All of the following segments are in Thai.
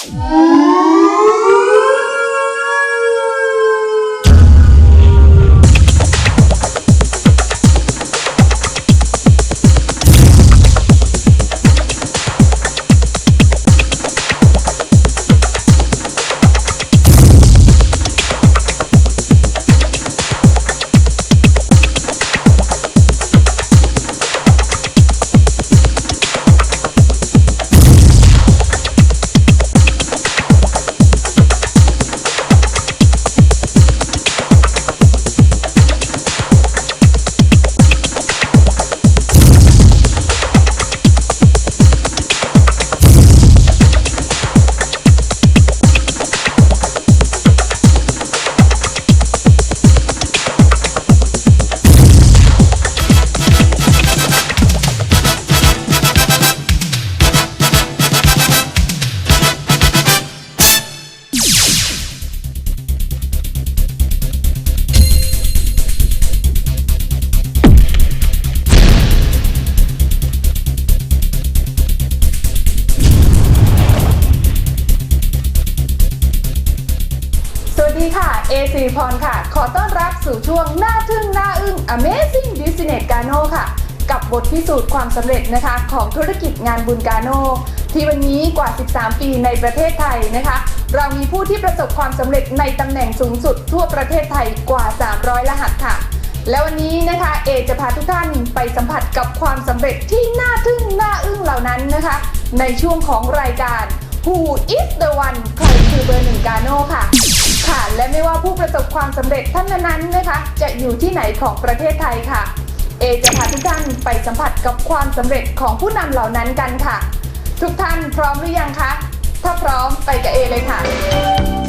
สีพรค่ะ ขอต้อนรับสู่ช่วงหน้าทึ่งหน้าอึ้ง Amazing Business Gano ค่ะ กับบทพิสูจน์ความสำเร็จนะคะ ของธุรกิจงานบุญกาโน ที่วันนี้กว่า 13 ปีในประเทศไทยนะคะ เรามีผู้ที่ประสบความสำเร็จในตำแหน่งสูงสุดทั่วประเทศไทยกว่า 300 รหัสค่ะ และวันนี้นะคะเอจะพาทุกท่านไปสัมผัสกับความสำเร็จที่น่าทึ่งน่าอึ้งเหล่านั้นนะคะ ในช่วงของรายการ Who is the one ใครคือเบอร์หนึ่งกาโน่ค่ะ ค่ะ และไม่ว่าผู้ประสบความสำเร็จท่านนั้นๆนะคะ จะอยู่ที่ไหนของประเทศไทยค่ะ เอจะพาทุกท่านไปสัมผัสกับความสำเร็จของผู้นำเหล่านั้นกันค่ะ ทุกท่านพร้อมหรือยังคะ ถ้าพร้อมไปกับเอเลยค่ะ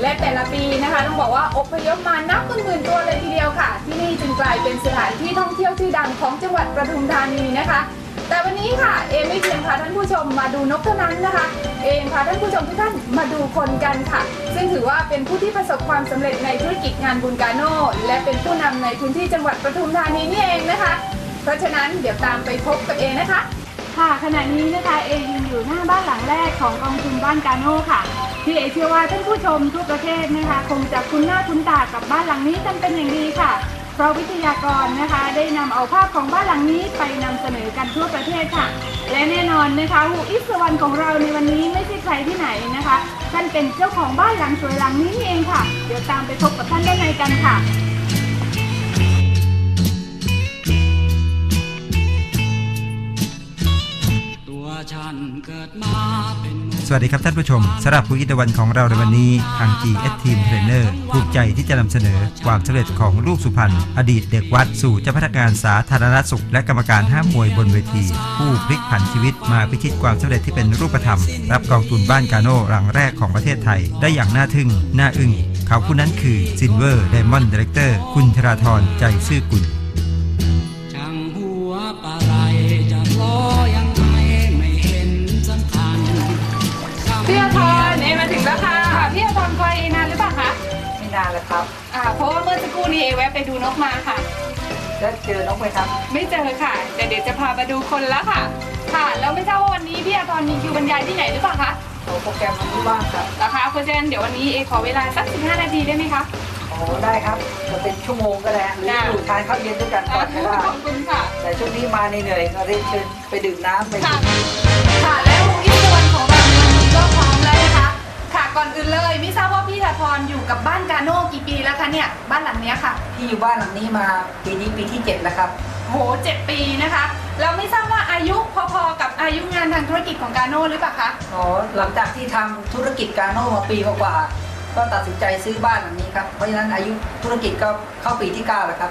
และแต่ละปีนะคะต้องบอกว่าอพยพมานับหมื่นๆตัวเลยทีเดียวค่ะ ที่นี่จึงกลายเป็นสถานที่ท่องเที่ยวชื่อดังของจังหวัดปทุมธานีนะคะ แต่วันนี้ค่ะเอไม่เพียงพาท่านผู้ชมมาดูนกเท่านั้นนะคะ เอพาท่านผู้ชมทุกท่านมาดูคนกันค่ะ ซึ่งถือว่าเป็นผู้ที่ประสบความสำเร็จในธุรกิจงานบุญกาโน่และเป็นผู้นำในพื้นที่จังหวัดปทุมธานีนี่เองนะคะ เพราะฉะนั้นเดี๋ยวตามไปพบกับเอนะคะ ค่ะขณะนี้นะคะเอยืนอยู่หน้าบ้านหลังแรกของกองทุนบ้านกาโน่ค่ะ ที่เอเชื่อว่าท่านผู้ชมทั่วประเทศนะคะ คงจะคุ้นหน้าคุ้นตากับบ้านหลังนี้กันเป็นอย่างดีค่ะ เพราะวิทยากรนะคะ ได้นำเอาภาพของบ้านหลังนี้ไปนำเสนอกันทั่วประเทศค่ะ และแน่นอนนะคะหูอิสวรรณของเราในวันนี้ไม่ใช่ใครที่ไหนนะคะท่านเป็นเจ้าของบ้านหลังสวยหลังนี้เองค่ะ เดี๋ยวตามไปพบกับท่านด้านในกันค่ะ สวัสดีครับท่านผู้ชมสำหรับผู้อิตวันของเราในวันนี้ทาง GS Team Trainer ภูมิใจที่จะนำเสนอความสำเร็จของลูกสุพรรณอดีตเด็กวัดสู่เจ้าพนักงานสาธารณสุข และกรรมการห้ามมวยบนเวที ผู้พลิกผันชีวิตมาพิชิตความสำเร็จที่เป็นรูปธรรม รับกองทุนบ้านกาโน่หลังแรกของประเทศไทย ได้อย่างน่าทึ่งน่าอึ้งเขาผู้นั้นคือ Silver Diamond Director คุณธราธรใจซื่อกุล ครับอ่าเพราะว่าเมื่อสักครู่นี้เอแวะไปดูนกมาค่ะ แล้วเจอนกไหมครับ ไม่เจอค่ะ แต่เดี๋ยวจะพามาดูคนแล้วค่ะ ค่ะ แล้วไม่ทราบว่าวันนี้พี่อาทรมีคิวบรรยายที่ไหนหรือเปล่าคะโอ้โปรแกรมมันไม่ว่างครับ นะคะเพราะฉะนั้นเดี๋ยววันนี้เอขอเวลาสัก 15 นาทีได้ไหมคะ โอ้ได้ครับจะเป็นชั่วโมงก็ได้หรือได้ อยู่ทานข้าวเย็นด้วยกันก่อนก็ได้ขอบคุณค่ะ แต่ช่วงนี้มาเหนื่อยๆก็เรียนเชิญไปดื่มน้ำไป ค่ะ ก่อนอื่นเลย ไม่ทราบว่าพี่อาทรอยู่กับบ้านกาโน่กี่ปีแล้วคะเนี่ยบ้านหลังเนี้ยค่ะที่อยู่บ้านหลังนี้มาปีนี้ปีที่เจ็ดแล้วครับ โหเจ็ดปีนะคะแล้วไม่ทราบว่าอายุพอๆกับอายุงานทางธุรกิจของกาโน่หรือเปล่าคะอ๋อหลังจากที่ทำธุรกิจการโน่มาปีกว่าๆก็ตัดสินใจซื้อบ้านหลังนี้ครับ เพราะฉะนั้นอายุธุรกิจก็เข้าปีที่เก้าแล้วครับ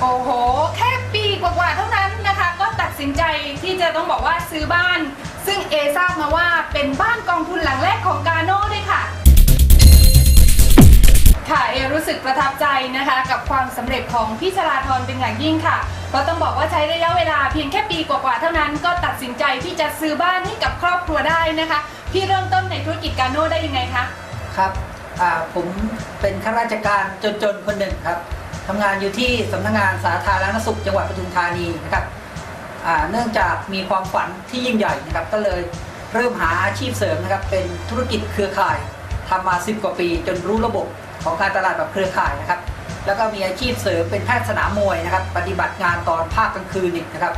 โอ้โห แค่ปีกว่าๆเท่านั้นนะคะ ก็ตัดสินใจที่จะต้องบอกว่าซื้อบ้าน ซึ่งเอทราบมาว่าเป็นบ้านกองทุนหลังแรกของกาโน่ด้วยค่ะ ค่ะเอรู้สึกประทับใจนะคะ กับความสำเร็จของพี่ชลาธรเป็นอย่างยิ่งค่ะ ก็ต้องบอกว่าใช้ระยะเวลาเพียงแค่ปีกว่าๆเท่านั้น ก็ตัดสินใจที่จะซื้อบ้านให้กับครอบครัวได้นะคะพี่เริ่มต้นในธุรกิจกาโน่ได้ยังไงคะ ครับอ่าผมเป็นข้าราชการจนๆคนหนึ่งครับ ทำงานอยู่ที่สำนักงานสาธารณสุขจังหวัดปทุมธานีนะครับเนื่องจากมีความฝันที่ยิ่งใหญ่นะครับก็เลยเริ่มหาอาชีพเสริมนะครับเป็นธุรกิจเครือข่ายทำมา 10 กว่าปี จนรู้ระบบของการตลาดแบบเครือข่ายนะครับแล้วก็มีอาชีพเสริมเป็นแพทย์สนามมวยนะครับปฏิบัติงานตอนภาคกลางคืนอีกนะครับ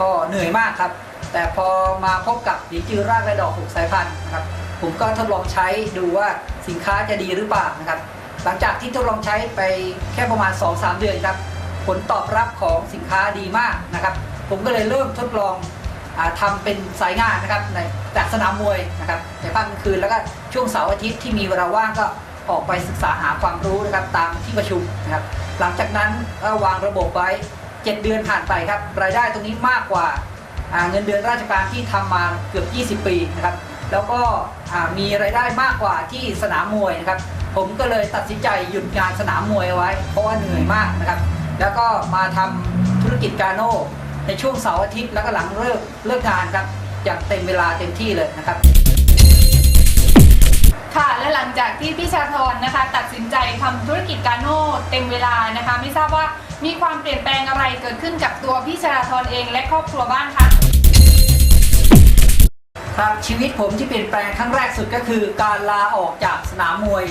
ก็เหนื่อยมากครับ แต่พอมาพบกับดีจือรากและดอกหกสายพันธุ์นะครับผมก็ทดลองใช้ดูว่าสินค้าจะดีหรือเปล่านะครับ หลังจากที่ทดลองใช้ไปแค่ประมาณ 2-3 เดือนครับ ผลตอบรับของสินค้าดีมากนะครับ ผมก็เลยเริ่มทดลองอาทำเป็นสายงานนะครับในจากสนามมวยนะครับในภาคกลางคืนแล้วก็ช่วงเสาร์อาทิตย์ที่มีเวลาว่างก็ออกไปศึกษาหาความรู้นะครับตามที่ประชุมนะครับ หลังจากนั้นก็วางระบบไว้ 7 เดือนผ่านไปครับรายได้ตรงนี้มากกว่าเงินเดือนราชการที่ทำมาเกือบ 20 ปีนะครับ แล้วก็มีรายได้มากกว่าที่สนามมวยนะครับ ผมก็เลยตัดสินใจหยุดงานสนามมวยเอาไว้ เพราะว่าเหนื่อยมากนะครับ แล้วก็มาทำธุรกิจกาโน่ในช่วงเสาร์อาทิตย์แล้วก็หลังเลิกเลิกงานครับอย่างเต็มเวลาเต็มที่เลยนะครับค่ะและหลังจากที่พี่ชาธรนะคะ ตัดสินใจทำธุรกิจกาโน่เต็มเวลานะคะ ไม่ทราบว่ามีความเปลี่ยนแปลงอะไรเกิดขึ้นกับตัวพี่ชาธรเองและครอบครัวบ้างคะ ครับชีวิตผมที่เปลี่ยนแปลงครั้งแรกสุดก็คือ การลาออกจากสนามมวย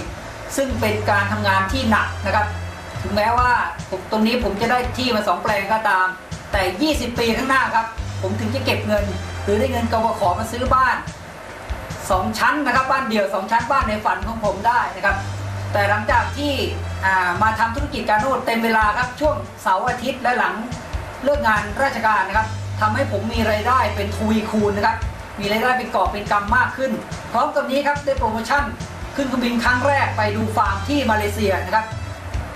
ซึ่งเป็นการทำงานที่หนักนะครับถึงแม้ว่าตรงนี้ผมจะได้ที่มาสองแปลงก็ตาม แต่ 20 ปีข้างหน้าครับ ผมถึงจะเก็บเงิน หรือได้เงินกบขมาซื้อบ้าน 2 ชั้นนะครับบ้านเดี่ยว 2 ชั้นบ้านในฝันของผมได้นะครับ แต่หลังจากที่มาทำธุรกิจการนวดเต็มเวลาครับช่วงเสาร์อาทิตย์และหลังเลิกงานราชการนะครับทำให้ผมมีรายได้เป็นทวีคูณนะครับ มีรายได้เป็นกอบเป็นกำมากขึ้น พร้อมกับนี้ครับได้โปรโมชั่นขึ้นเครื่องบินครั้งแรกไปดูฟาร์มที่มาเลเซียนะครับ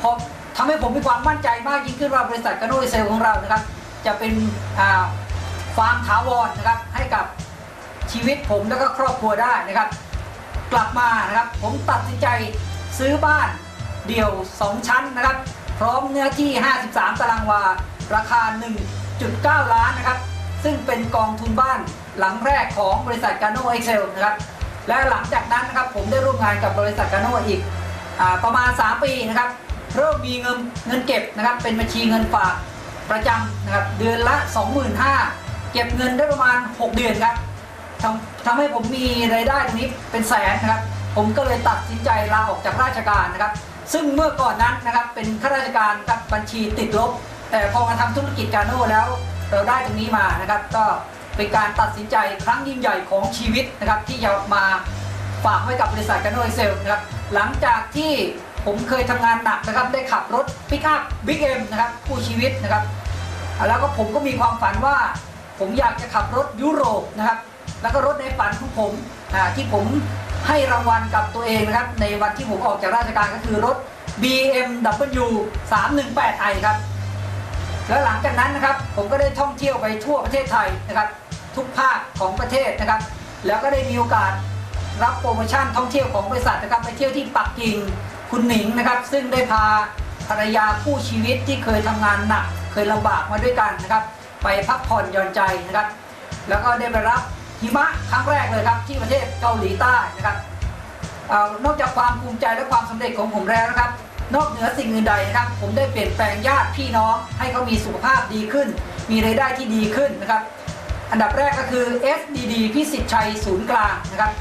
พอทำให้ผมมีความมั่นใจมากยิ่งขึ้นว่าบริษัทกาโนเซลของเรานะครับ จะเป็นฟาร์มถาวรนะครับให้กับชีวิตผมและก็ครอบครัวได้นะครับ กลับมานะครับผมตัดสินใจซื้อบ้านเดี่ยว 2 ชั้นนะครับ พร้อมเนื้อที่ 53 ตารางวา ราคา 1.9 ล้านนะครับ ซึ่งเป็นกองทุนบ้าน หลังแรกของบริษัทกาโนเอ็กเซลนะครับและหลังจากนั้นนะครับผมได้ร่วมงานกับบริษัทกาโนอีกอประมาณ 3 ปีนะครับเริ่มมีเงินเงินเก็บนะครับเป็นบัญชีเงินฝากประจำนะครับเดือนละ 25,000เก็บเงินได้ประมาณ 6 เดือนครับทำทำให้ผมมีรายได้ตรงนี้เป็นแสนนะครับผมก็เลยตัดสินใจลาออกจากราชการนะครับ ซึ่งเมื่อก่อนนั้นนะครับเป็นข้าราชการกับบัญชีติดลบ แต่พอมาทำธุรกิจการโน่แล้วเราได้ตรงนี้มานะครับก็ เป็นการตัดสินใจครั้งยิ่งใหญ่ของชีวิตนะครับที่จะมาฝากไว้กับบริษัทการโน่เซลนะครับหลังจากที่ผมเคยทำงานหนักนะครับได้ขับรถปิกอัพบิ๊กเอ็มนะครับคู่ชีวิตนะครับแล้วก็ผมก็มีความฝันว่า ผมอยากจะขับรถยุโรปนะครับแล้วก็รถในฝันของผมอ่าที่ผมให้รางวัลกับตัวเองนะครับในวันที่ผมออกจากราชการก็คือรถ BMW 318i ครับแล้วหลังจากนั้นนะครับผมก็ได้ท่องเที่ยวไปทั่วประเทศไทยนะครับ ทุกภาคของประเทศนะครับ แล้วก็ได้มีโอกาสรับโปรโมชั่นท่องเที่ยวของบริษัทนะครับไปเที่ยวที่ปักกิ่งคุณหนิงนะครับ ซึ่งได้พาภรรยาคู่ชีวิตที่เคยทำงานหนัก เคยลำบากมาด้วยกันนะครับ ไปพักผ่อนหย่อนใจนะครับ แล้วก็ได้ไปรับหิมะครั้งแรกเลยครับที่ประเทศเกาหลีใต้นะครับอนอกจากความภูมิใจและความสำเร็จของผมแล้วนะครับ นอกเหนือสิ่งอื่นใดนะครับ ผมได้เปลี่ยนแปลงญาติพี่น้องให้เขามีสุขภาพดีขึ้น มีรายได้ที่ดีขึ้นนะครับ อันดับแรกก็คือ SDD พิสิทธิ์ชัยศูนย์กลางนะครับ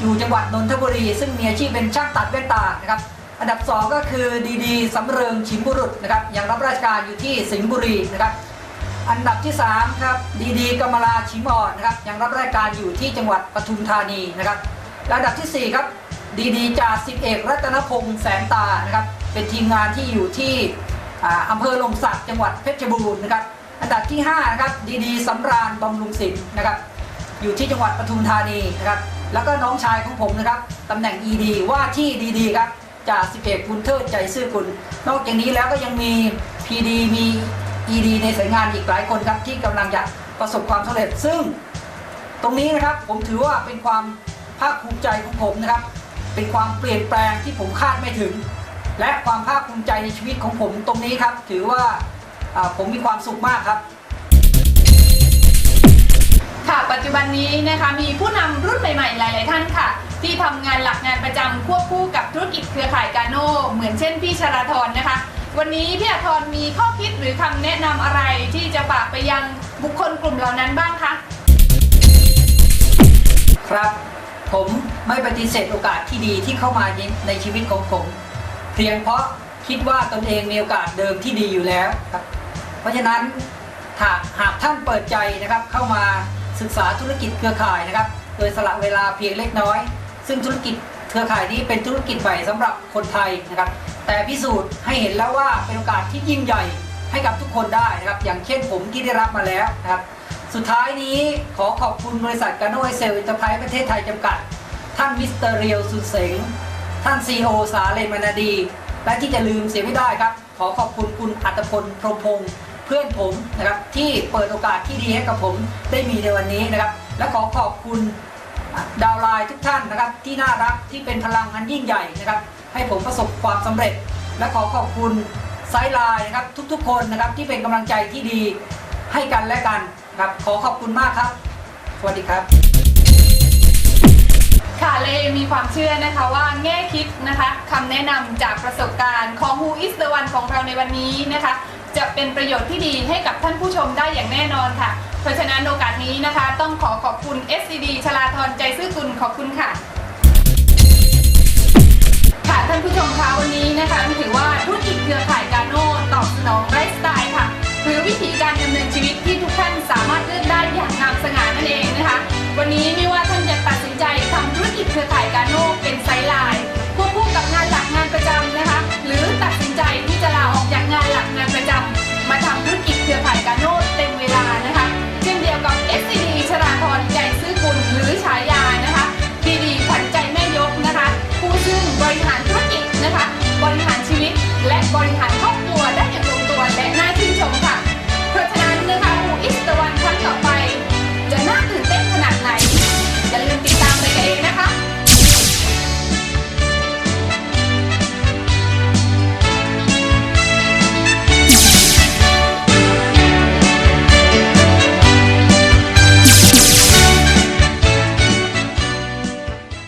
อยู่จังหวัดนนทบุรี ซึ่งมีอาชีพเป็นช่างตัดแว่นตานะครับ อันดับ 2 ก็คือดีดีสำเริงชิมบุรุษนะครับ ยังรับราชการอยู่ที่สิงห์บุรีนะครับ อันดับที่3ครับดีดีกมลาชิมอ่อนนะครับ ยังรับราชการอยู่ที่จังหวัดปทุมธานีนะครับอันดับทีสี่4ครับดีดีจ่าสิบเอกรัตนพงษ์แสนตานะครับ เป็นทีมงานที่อยู่ที่อ่าอำเภอลมศักดิ์จังหวัดเพชรบูรณ์นะครับ อันดับที่5นะครับดีดีสำราญบำรุงศิลป์นะครับอยู่ที่จังหวัดปทุมธานีนะครับแล้วก็น้องชายของผมนะครับตำแหน่ง ED ว่าที่ดีดีครับจ่าสิบเอกบุญเทิดใจซื่อกุลนอกจากนี้แล้วก็ยังมี PD มี ED ในสายงานอีกหลายคนครับที่กำลังจะประสบความสำเร็จ ซึ่งตรงนี้นะครับผมถือว่าเป็นความภาคภูมิใจของผมนะครับ เป็นความเปลี่ยนแปลงที่ผมคาดไม่ถึง และความภาคภูมิใจในชีวิตของผมตรงนี้ครับ ถือว่า ผมมีความสุขมากครับ ค่ะปัจจุบันนี้นะคะมีผู้นำรุ่นใหม่ๆ หลาย ๆ ท่านค่ะ ที่ทำงานหลักงานประจำควบคู่กับธุรกิจเครือข่ายกาโน่เหมือนเช่นพี่ชราธรนะคะ วันนี้พี่อาธรมีข้อคิดหรือคำแนะนำอะไรที่จะฝากไปยังบุคคลกลุ่มเหล่านั้นบ้างคะครับผมไม่ปฏิเสธโอกาสที่ดีที่เข้ามาในในชีวิตของผม เพียงเพราะคิดว่าตนเองมีโอกาสเดิมที่ดีอยู่แล้วครับ เพราะฉะนั้นหากหากท่านเปิดใจนะครับเข้ามาศึกษาธุรกิจเครือข่ายนะครับ โดยสละเวลาเพียงเล็กน้อย ซึ่งธุรกิจเครือข่ายนี้เป็นธุรกิจใหม่สำหรับคนไทยนะครับ แต่พิสูจน์ให้เห็นแล้วว่าเป็นโอกาสที่ยิ่งใหญ่ให้กับทุกคนได้นะครับ อย่างเช่นผมที่ได้รับมาแล้วนะครับ สุดท้ายนี้ขอขอบคุณบริษัทกาโนไอเซลอินเตอร์ไพรส์ประเทศไทยจำกัด ท่านมิสเตอร์เรียวสุดเสงท่านซีโอสาเลมนาดี และที่จะลืมเสียไม่ได้ครับ ขอขอบคุณคุณอัตพลพรหมพงศ์ เพื่อนผมนะครับที่เปิดโอกาสที่ดีให้กับผมได้มีในวันนี้นะครับ และขอขอบคุณดาวไลน์ทุกท่านนะครับ ที่น่ารักที่เป็นพลังอันยิ่งใหญ่นะครับ ให้ผมประสบความสำเร็จ และขอขอบคุณไซด์ไลน์นะครับทุกๆ คนนะครับที่เป็นกำลังใจที่ดีให้กันและกันครับขอขอบคุณมากครับ สวัสดีครับ ค่ะเลยมีความเชื่อนะคะว่าแง่คิดนะคะคำแนะนำจากประสบการณ์ของ Who is the one ของเราในวันนี้นะคะ จะเป็นประโยชน์ที่ดีให้กับท่านผู้ชมได้อย่างแน่นอนค่ะ เพราะฉะนั้นโอกาสนี้นะคะ ต้องขอขอบคุณ SCD ชลาธรใจซื่อกุลขอบคุณค่ะ ค่ะท่านผู้ชมคะวันนี้นะคะถือว่าธุรกิจเครือข่ายกาโน่ตอบสนองไลฟ์สไตล์ค่ะ หรือวิธีการดำเนินชีวิตที่ทุกท่านสามารถเลือกได้อย่างงามสง่า